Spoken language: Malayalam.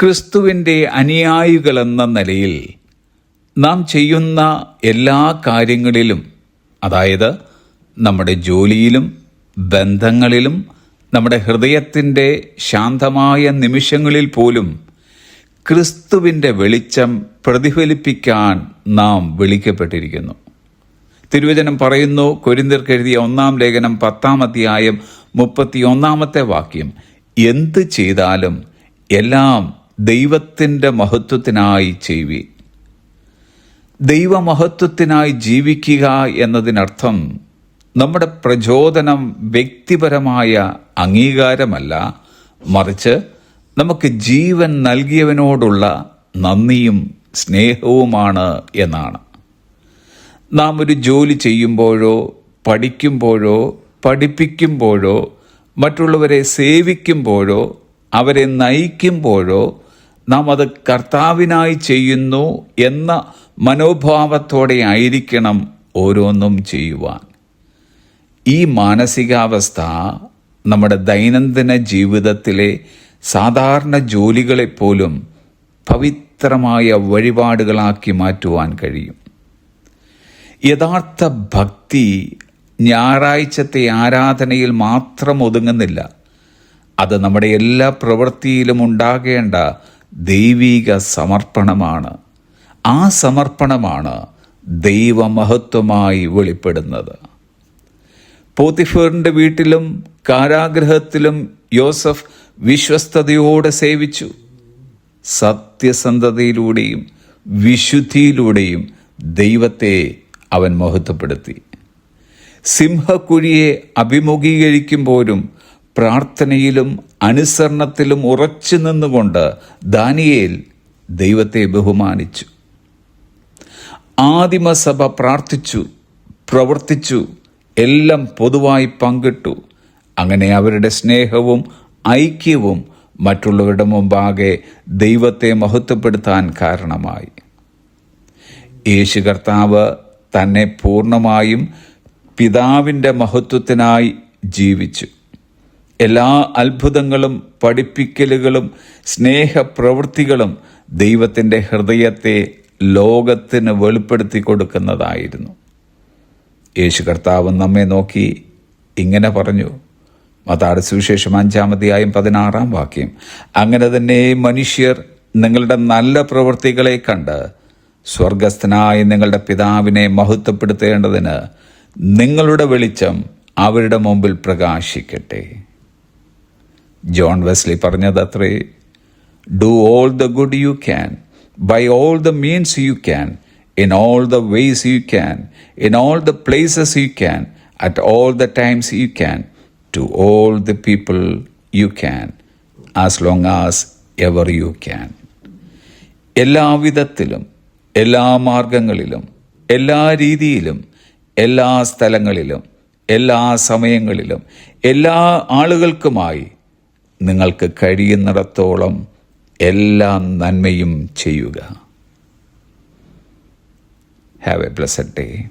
ക്രിസ്തുവിന്റെ അനുയായികളെന്ന നിലയിൽ നാം ചെയ്യുന്ന എല്ലാ കാര്യങ്ങളിലും അതായത് നമ്മുടെ ജോലിയിലും ബന്ധങ്ങളിലും നമ്മുടെ ഹൃദയത്തിന്റെ ശാന്തമായ നിമിഷങ്ങളിൽ പോലും ക്രിസ്തുവിന്റെ വെളിച്ചം പ്രതിഫലിപ്പിക്കാൻ നാം വിളിക്കപ്പെട്ടിരിക്കുന്നു. തിരുവചനം പറയുന്നു കൊരിന്തിർക്ക് എഴുതിയ ഒന്നാം ലേഖനം പത്താം അധ്യായം മുപ്പത്തി ഒന്നാമത്തെ വാക്യം എന്ത് ചെയ്താലും എല്ലാം ദൈവത്തിന്റെ മഹത്വത്തിനായി ചെയ്യുവി. ദൈവമഹത്വത്തിനായി ജീവിക്കുക എന്നതിനർത്ഥം നമ്മുടെ പ്രചോദനം വ്യക്തിപരമായ അംഗീകാരമല്ല. മറിച്ച് നമുക്ക് ജീവൻ നൽകിയവനോടുള്ള നന്ദിയും സ്നേഹവുമാണ് എന്നാണ്. നാം ഒരു ജോലി ചെയ്യുമ്പോഴോ പഠിക്കുമ്പോഴോ പഠിപ്പിക്കുമ്പോഴോ മറ്റുള്ളവരെ സേവിക്കുമ്പോഴോ അവരെ നയിക്കുമ്പോഴോ നാം അത് കർത്താവിനായി ചെയ്യുന്നു എന്ന മനോഭാവത്തോടെ ആയിരിക്കണം ഓരോന്നും ചെയ്യുവാൻ. ഈ മാനസികാവസ്ഥ നമ്മുടെ ദൈനംദിന ജീവിതത്തിലെ സാധാരണ ജോലികളെപ്പോലും പവിത്രമായ വഴിപാടുകളാക്കി മാറ്റുവാൻ കഴിയും. യഥാർത്ഥ ഭക്തി ഞായറാഴ്ചത്തെ ആരാധനയിൽ മാത്രം ഒതുങ്ങുന്നില്ല. അത് നമ്മുടെ എല്ലാ പ്രവൃത്തിയിലും ഉണ്ടാകേണ്ട ദൈവിക സമർപ്പണമാണ്. ആ സമർപ്പണമാണ് ദൈവമഹത്വമായി വെളിപ്പെടുന്നത്. പോത്തിഫേറിന്റെ വീട്ടിലും കാരാഗ്രഹത്തിലും യോസഫ് വിശ്വസ്തയോടെ സേവിച്ചു. സത്യസന്ധതയിലൂടെയും വിശുദ്ധിയിലൂടെയും ദൈവത്തെ അവൻ മഹത്വപ്പെടുത്തി. സിംഹക്കുഴിയെ അഭിമുഖീകരിക്കുമ്പോഴും പ്രാർത്ഥനയിലും അനുസരണത്തിലും ഉറച്ചു നിന്നുകൊണ്ട് ദാനിയേൽ ദൈവത്തെ ബഹുമാനിച്ചു. ആദിമസഭ പ്രാർത്ഥിച്ചു പ്രവർത്തിച്ചു എല്ലാം പൊതുവായി പങ്കിട്ടു. അങ്ങനെ അവരുടെ സ്നേഹവും ഐക്യവും മറ്റുള്ളവരുടെ മുമ്പാകെ ദൈവത്തെ മഹത്വപ്പെടുത്താൻ കാരണമായി. യേശു കർത്താവ് തന്നെ പൂർണമായും പിതാവിന്റെ മഹത്വത്തിനായി ജീവിച്ചു. എല്ലാ അത്ഭുതങ്ങളും പഠിപ്പിക്കലുകളും സ്നേഹപ്രവൃത്തികളും ദൈവത്തിന്റെ ഹൃദയത്തെ ലോകത്തിന് വെളിപ്പെടുത്തി കൊടുക്കുന്നതായിരുന്നു. യേശു കർത്താവ് നമ്മെ നോക്കി ഇങ്ങനെ പറഞ്ഞു. മതാട് സുവിശേഷം അഞ്ചാമതിയായും പതിനാറാം വാക്യം. അങ്ങനെ തന്നെ മനുഷ്യർ നിങ്ങളുടെ നല്ല പ്രവൃത്തികളെ കണ്ട് സ്വർഗസ്ഥനായ നിങ്ങളുടെ പിതാവിനെ മഹത്വപ്പെടുത്തേണ്ടതിന് നിങ്ങളുടെ വെളിച്ചം അവരുടെ മുമ്പിൽ പ്രകാശിക്കട്ടെ. John Wesley പറഞ്ഞതത്രേ do all the good you can by all the means you can in all the ways you can in all the places you can at all the times you can to all the people you can as long as ever you can എല്ലാവിധത്തിലും എല്ലാ മാർഗങ്ങളിലും എല്ലാ രീതിയിലും എല്ലാ സ്ഥലങ്ങളിലും എല്ലാ സമയങ്ങളിലും എല്ലാ ആളുകൾക്കുമായി നിങ്ങൾക്ക് കഴിയുന്നിടത്തോളം എല്ലാ നന്മയും ചെയ്യുക. Have A blessed day